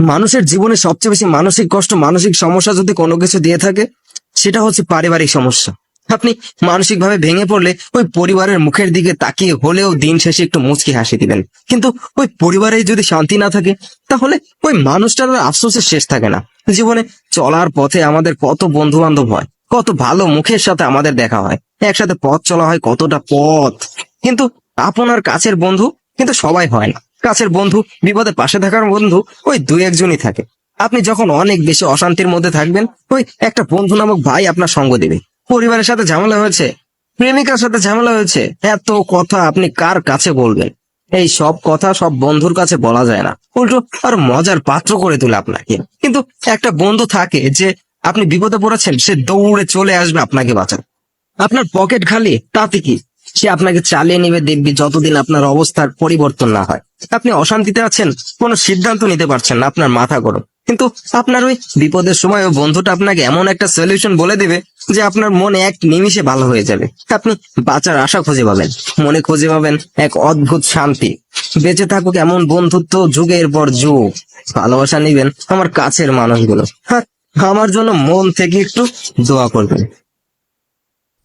মানুষের জীবনে সবচেয়ে বেশি মানসিক কষ্ট, মানসিক সমস্যা যদি কোনো কিছু দিয়ে থাকে, সেটা হচ্ছে পারিবারিক সমস্যা। আপনি মানসিকভাবে ভেঙে পড়লে ওই পরিবারের মুখের দিকে তাকিয়ে হলেও দিন শেষে একটু মুচকি হাসি দিবেন। কিন্তু ওই পরিবারে যদি শান্তি না থাকে, তাহলে ওই মানুষটার আফসোসের শেষ থাকে না। জীবনে চলার পথে আমাদের কত বন্ধু বান্ধব হয়, কত ভালো মুখের সাথে আমাদের দেখা হয়। একসাথে পথ চলা হয় কতটা পথ। কিন্তু আপনার কাছের বন্ধু কিন্তু সবাই হয় না। কাছের বন্ধু বিপদে পাশে থাকার বন্ধু, ওই দুই একজনই থাকে। আপনি যখন অনেক বেশি অশান্তির মধ্যে থাকবেন, ওই একটা বন্ধু নামক ভাই আপনার সঙ্গ দেবে। পরিবারের সাথে ঝামেলা হয়েছে, প্রেমিকার সাথে ঝামেলা হয়েছে, এত কথা আপনি কার কাছে বলবেন? এই সব কথা সব বন্ধুর কাছে বলা যায় না। উল্টো আর মজার পাত্র করে তোলে আপনাকে। কিন্তু একটা বন্ধু থাকে যে আপনি বিপদে পড়েছেন, সে দৌড়ে চলে আসবে আপনাকে বাঁচান আপনার পকেট খালি, তাতে কি? সে আপনাকে চালিয়ে নেবে দেখবি যতদিন আপনার অবস্থার পরিবর্তন না হয়। আপনি অশান্তিতে আছেন, কোনো সিদ্ধান্ত নিতে পারছেন না, আপনার মাথা গরম। কিন্তু আপনার ওই বিপদের সময় ওই বন্ধুটা আপনাকে এমন একটা সলিউশন বলে দেবে যে আপনার মনে এক নিমিষে ভালো হয়ে যাবে। আপনি বাঁচার আশা খুঁজে পাবেন, মনে খুঁজে পাবেন এক অদ্ভুত শান্তি। বেঁচে থাকুক এমন বন্ধুত্ব যুগের পর যুগ। ভালোবাসা নিবেন আমার কাছের মানুষগুলো। হ্যাঁ আমার জন্য মন থেকে একটু দোয়া করবেন।